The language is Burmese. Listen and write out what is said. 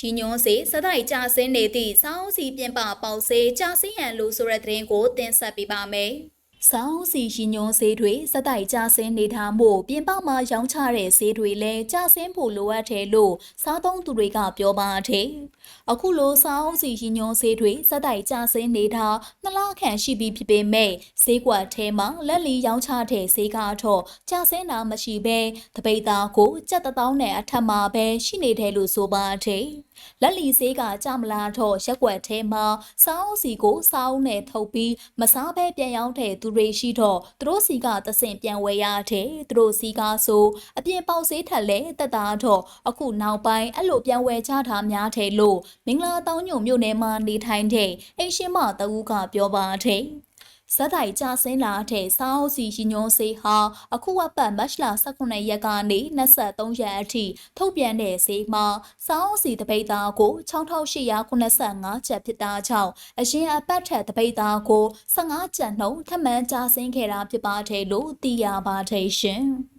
ရှင်ညွန်စေစတိုက်ကြဆင်းနေသည့်စောင်းစီပြင်ပပေါက်စေကြဆင်းရန်လို့ဆိုတဲ့သတင်းကိုတင်ဆက်ပေးပါမယ်။ စောင်းစီရှင်ညွန်စေးတွေစတိုက်ကြဆင်းနေထားမှုပြင်ပမှာရောင်းချတဲ့ဈေးတွေလည်းကြဆင်းဖို့လိုအပ်တယ်လို့စားသုံးသူတွေကပြောပါတယ်။အခုလိုစောင်းစီရှင်ညွန်စေးတွေစတိုက်ကြဆင်းနေတာနှစ်လခန့်ရှိပြီဖြစ်ပေမဲ့ဈေးကွက်ထဲမှာလက်လီရောင်းချတဲ့ဈေးကတော့ကြဆင်းတာမရှိဘဲတပိတ်သားကိုကြက်တသောင်းနဲ့အထက်မှာပဲရှိနေတယ်လို့ဆိုပါတယ်။လက်လီဈေးကကြမလာတော့ရက်ွက်ထဲမှာစောင်းစီကိုစောင်းနဲ့ထုတ်ပြီးမစားဘဲပြန်ရောင်းတဲ့သူတွေရှိတော့သူတို့စီကသဆင့်ပြန်ဝယ်ရတဲ့သူတို့စီကဆိုအပြင်ပေါက်ဈေးထက်လဲတက်တာတော့အခုနောက်ပိုင်းအဲ့လိုပြန်ဝယ်ကြတာများတယ်လို့မင်္ဂလာတောင်းညုံမြို့နယ်မှာနေထိုင်တဲ့အိမ်ရှင်မတဦးကပြောပါတယ် ဇက်တိုင်ကြဆင်းလာတဲ့စောင်းစီရှင်ညွန်စေးဟာအခုဝပတ်မတ်လ18ရက်ကနေ23ရက်အထိထုတ်ပြန်တဲ့ဈေးမှာစောင်းစီတပိတ်သားကို6885ကျပ်ဖြစ်တာကြောင့်အရင်အပတ်ထက်တပိတ်သားကို15ကျပ်နှုန်းထပ်မံကြဆင်းခဲ့တာဖြစ်ပါတယ်လို့သိရပါတယ်ရှင်။